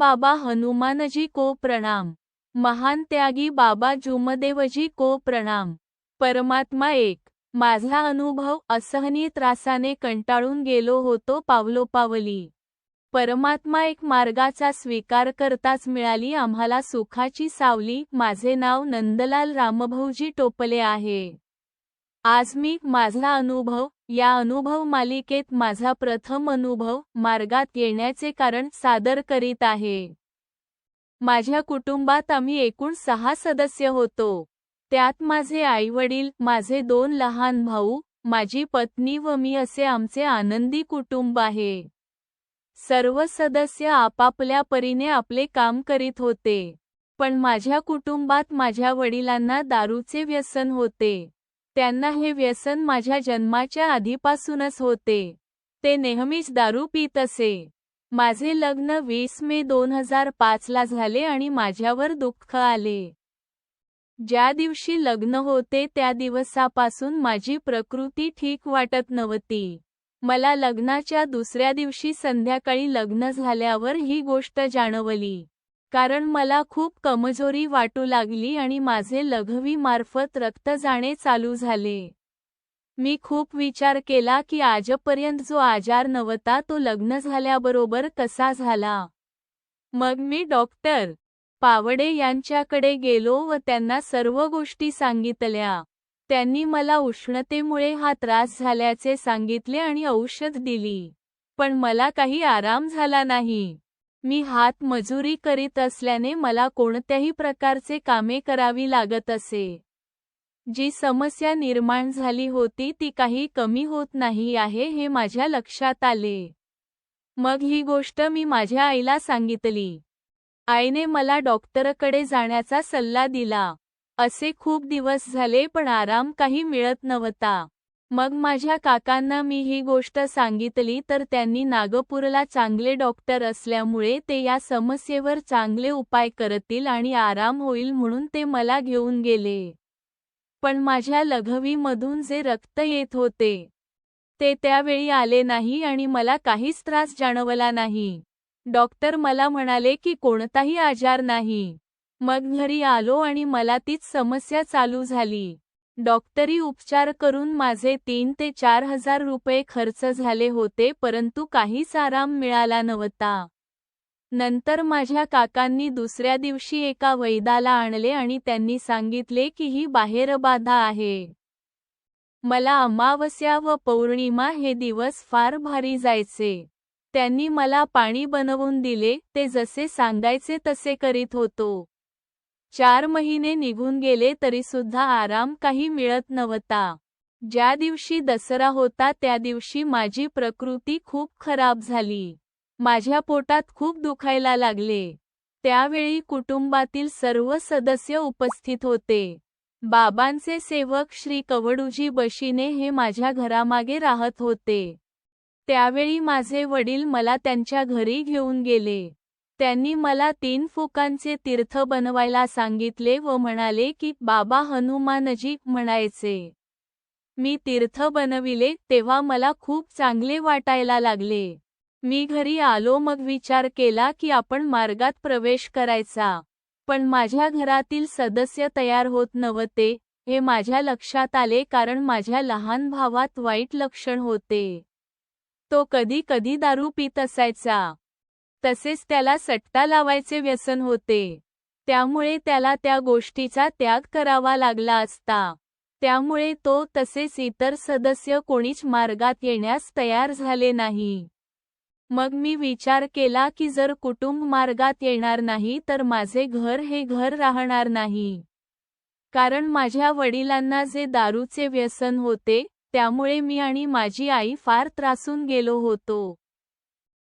बाबा हनुमानजी को प्रणाम. महान त्यागी बाबा जुमदेवजी को प्रणाम. परमात्मा एक. माझा अनुभव असहनीय त्रासाने कंटाळून गेलो होतो पावलोपावली परमात्मा एक मार्गाचा स्वीकार करताच मिळाली आम्हाला सुखाची सावली. माझे नाव नंदलाल रामभाऊजी टोपले आहे. आज मी माझा अनुभव या अनुभव मालिकेत माझा प्रथम अनुभव मार्गात येण्याचे कारण सादर करीत आहे. माझ्या कुटुंबात आम्ही एकूण सहा सदस्य होतो. त्यात माझे आईवडील माझे दोन लहान भाऊ माझी पत्नी व मी असे आमचे आनंदी कुटुंब आहे. सर्व सदस्य आपापल्या परीने आपले काम करीत होते. पण माझ्या कुटुंबात माझ्या वडिलांना दारूचे व्यसन होते. त्यांना हे व्यसन माझ्या जन्माच्या आधीपासूनच होते. ते नेहमीच दारू पीत असे. माझे लग्न वीस मे दोन हजार पाचला झाले आणि माझ्यावर दुःख आले. ज्या दिवशी लग्न होते त्या दिवसापासून माझी प्रकृती ठीक वाटत नव्हती. मला लग्नाच्या दुसऱ्या दिवशी संध्याकाळी लग्न झाल्यावर ही गोष्ट जाणवली. कारण मला खूप कमजोरी वाटू लागली आणि माझे लघवी मार्फत रक्त जाणे चालू झाले. मी खूप विचार केला की आजपर्यंत जो आजार नव्हता तो लग्न झाल्याबरोबर कसा झाला. मग मी डॉक्टर पावडे यांच्याकडे गेलो व त्यांना सर्व गोष्टी सांगितल्या. त्यांनी मला उष्णतेमुळे हा त्रास झाल्याचे सांगितले आणि औषध दिली. पण मला काही आराम झाला नाही. मी हात मजुरी करीत असल्याने मला कोणत्याही प्रकारचे कामे करावी लागत असे. जी समस्या निर्माण झाली होती ती काही कमी होत नाही आहे हे माझ्या लक्षात आले. मग ही गोष्ट मी माझ्या आईला सांगितली. आईने मला डॉक्टरकडे जाण्याचा सल्ला दिला. असे खूप दिवस झाले पण आराम काही मिळत नव्हता. मग माझ्या काकांना मी ही गोष्ट सांगितली तर त्यांनी नागपूरला चांगले डॉक्टर असल्यामुळे ते या समस्येवर चांगले उपाय करतील आणि आराम होईल म्हणून ते मला घेऊन गेले. पण माझ्या लघवीमधून जे रक्त येत होते ते त्यावेळी आले नाही आणि मला काहीच त्रास जाणवला नाही. डॉक्टर मला म्हणाले की कोणताही आजार नाही. मग घरी आलो आणि मला तीच समस्या चालू झाली. डॉक्टरी उपचार करून माझे तीन ते चार हजार रुपये खर्च झाले होते परंतु काहीच आराम मिळाला नव्हता. नंतर माझ्या काकांनी दुसऱ्या दिवशी एका वैदाला आणले आणि त्यांनी सांगितले की ही बाहेरबाधा आहे. मला अमावस्या व पौर्णिमा हे दिवस फार भारी जायचे. त्यांनी मला पाणी बनवून दिले ते जसे सांगायचे तसे करीत होतो. चार महिने निघून गेले तरी सुद्धा आराम काही मिळत नव्हता. ज्या दिवशी दसरा होता त्या दिवशी माझी प्रकृती खूप खराब झाली. माझ्या पोटात खूप दुखायला लागले. त्यावेळी कुटुंबातील सर्व सदस्य उपस्थित होते. बाबांचे सेवक श्री कवडूजी बशीने हे माझ्या घरामागे राहत होते. त्यावेळी माझे वडील मला त्यांच्या घरी घेऊन गेले. त्यांनी मला तीन फुकांचे तीर्थ बनवायला सांगितले व म्हणाले की बाबा हनुमानजी म्हणायचे. मी तीर्थ बनविले तेव्हा मला खूप चांगले वाटायला लागले. मी घरी आलो मग विचार केला की आपण मार्गात प्रवेश करायचा. पण माझ्या घरातील सदस्य तयार होत नव्हते. हे माझ्या लक्षात आले कारण माझ्या लहान भावात वाईट लक्षण होते. तो कधी कधी दारू पित असायचा. तसेच त्याला सट्टा लावायचे व्यसन होते. त्यामुळे त्याला त्या गोष्टीचा त्याग करावा लागला असता. त्यामुळे तो तसेच इतर सदस्य कोणीच मार्गात येण्यास तयार झाले नाही. मग मी विचार केला की जर कुटुंब मार्गात येणार नाही तर माझे घर हे घर राहणार नाही. कारण माझ्या वडिलांना जे दारूचे व्यसन होते त्यामुळे मी आणि माझी आई फार त्रासून गेलो होतो.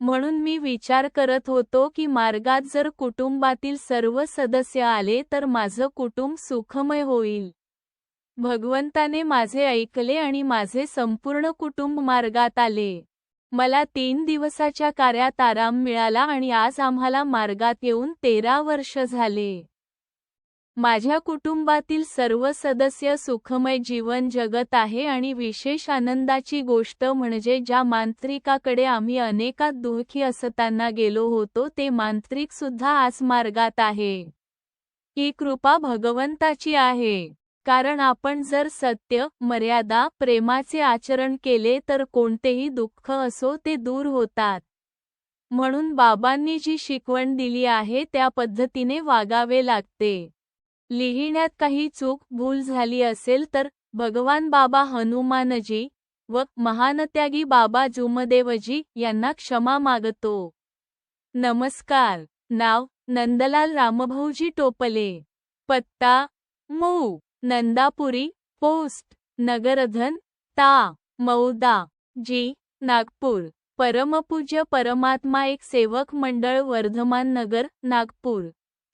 म्हणून मी विचार करत होतो की मार्गात जर कुटुंबातील सर्व सदस्य आले तर माझं कुटुंब सुखमय होईल. भगवंताने माझे ऐकले आणि माझे संपूर्ण कुटुंब मार्गात आले. मला तीन दिवसाच्या कार्यात आराम मिळाला आणि आज आम्हाला मार्गात येऊन तेरा वर्ष झाले. माझ्या कुटुंबातील सर्व सदस्य सुखमय जीवन जगत आहे आणि विशेष आनंदाची गोष्ट म्हणजे ज्या मांत्रिकाकडे आम्ही अनेकात दुःखी असताना गेलो होतो ते मांत्रिक सुद्धा आज मार्गात आहे. ही कृपा भगवंताची आहे. कारण आपण जर सत्य मर्यादा प्रेमाचे आचरण केले तर कोणतेही दुःख असो ते दूर होतात. म्हणून बाबांनी जी शिकवण दिली आहे त्या पद्धतीने वागावे लागते. लिहिण्यात काही चूक भूल झाली असेल तर भगवान बाबा हनुमानजी व महानत्यागी बाबा जुमदेवजी यांना क्षमा मागतो. नमस्कार. नाव नंदलाल रामभाऊजी टोपले. पत्ता मऊ नंदापुरी पोस्ट. नगरधन ता. मौदा. जी. नागपूर. परमपूज्य परमात्मा एक सेवक मंडळ वर्धमान नगर नागपूर.